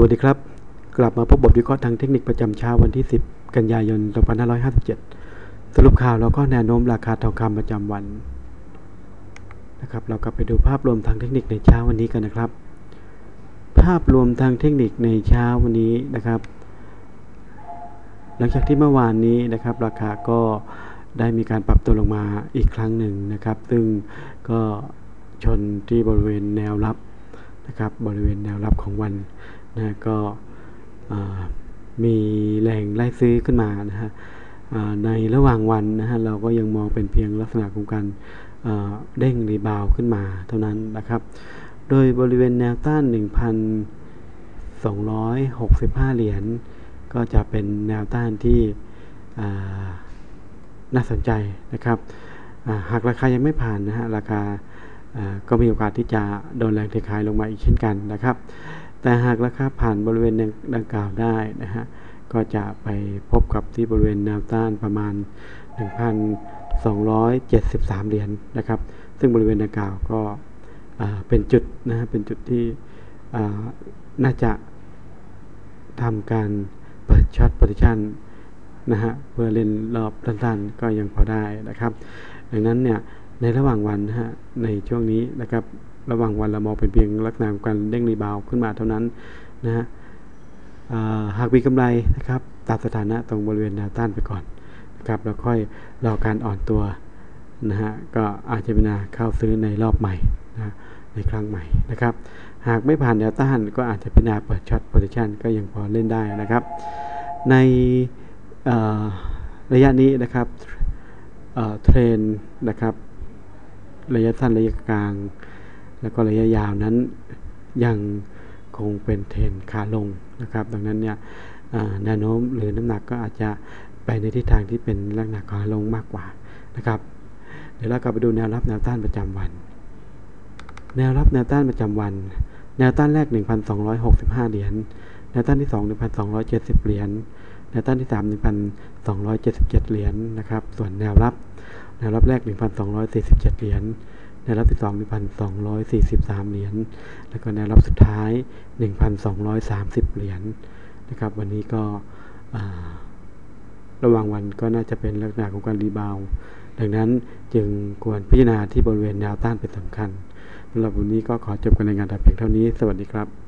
วัสดีครับ กลับมาพบบทวิเคราะห์ทางเทคนิคประจำเช้าวันที่ 10 กันยายน 2557 สรุปข่าวแล้วก็แนวโน้มราคาทองคำประจำวันนะครับเรากลับไปดูภาพรวมทางเทคนิคในเช้าวันนี้กันนะครับ ภาพรวมทางเทคนิคในเช้าวันนี้นะครับ หลังจากที่เมื่อวานนี้นะครับ ราคาก็ได้มีการปรับตัวลงมาอีกครั้งหนึ่งนะครับ ซึ่งก็ชนที่บริเวณแนวรับ นะครับบริเวณแนวรับของวันนะก็มีแรงไล่ซื้อขึ้นมานะฮะในระหว่างวันนะฮะเราก็ยังมองเป็นเพียงลักษณะของการเด้งรีบาวขึ้นมาเท่านั้นนะครับ โดยบริเวณแนวต้าน 1,265 เหรียญก็จะเป็นแนวต้านที่น่าสนใจนะครับ หากราคายังไม่ผ่านนะฮะราคา ก็มีโอกาสที่จะโดนแรงเทขายลงมาอีกเช่นกันนะครับ แต่หากราคาผ่านบริเวณดังกล่าวได้นะฮะก็จะไปพบกับที่บริเวณแนวต้านประมาณ 1,273 เหรียญนนะครับ ซึ่งบริเวณดังกล่าวก็เป็นจุดนะฮะเป็นจุดที่น่าจะทำการเปิดช็อตโพซิชันนะฮะเพื่อเล่นรอบสั้นๆก็ยังพอได้นะครับ ดังนั้นเนี่ย ในระหว่างวันนะฮะในช่วงนี้นะครับ ระหว่างวันเรามองเป็นเพียงลักษณะการเด้งรีบาวขึ้นมาเท่านั้นนะฮะหากมีกำไรนะครับตัดสถานะตรงบริเวณแนวต้านไปก่อนนะครับแล้วค่อยรอการอ่อนตัวนะฮะก็อาจจะเป็นนาเข้าซื้อในรอบใหม่นะในครั้งใหม่นะครับ หากไม่ผ่านแนวต้านก็อาจจะเป็นนาเปิดช็อตโพซิชันก็ยังพอเล่นได้นะครับ ในระยะนี้นะครับเทรนนะครับ ระยะสั้นระยะกลาง แล้วก็ระยะยาวนั้นยังคงเป็นเทรนขาลงนะครับ ดังนั้นเนี่ยแนวโน้มหรือน้ำหนักก็อาจจะไปในทิศทางที่เป็นลักษณะขาลงมากกว่านะครับ เดี๋ยวเรากลับไปดูแนวรับแนวต้านประจำวัน แนวรับแนวต้านประจำวัน แนวต้านแรก 1,265 เหรียญแนวต้านที่ 2 1,270 เหรียญแนวต้านที่ 3 1,277 เหรียญนะครับ ส่วนแนวรับ แนรับแรก 1,247 เหรียญแนรับที่ 2 1,243 เหรียญ แล้วก็แนรับสุดท้าย 1,230 เหรียญนะครับ วันนี้ก็ระหว่างวันก็น่าจะเป็นลักษณะของการรีบาวดังนั้นจึงควรพิจารณาที่บริเวณแนวต้านเป็นสำคัญสำหรับวันนี้ก็ขอจบการรายงานแต่เพียงเท่านี้ สวัสดีครับ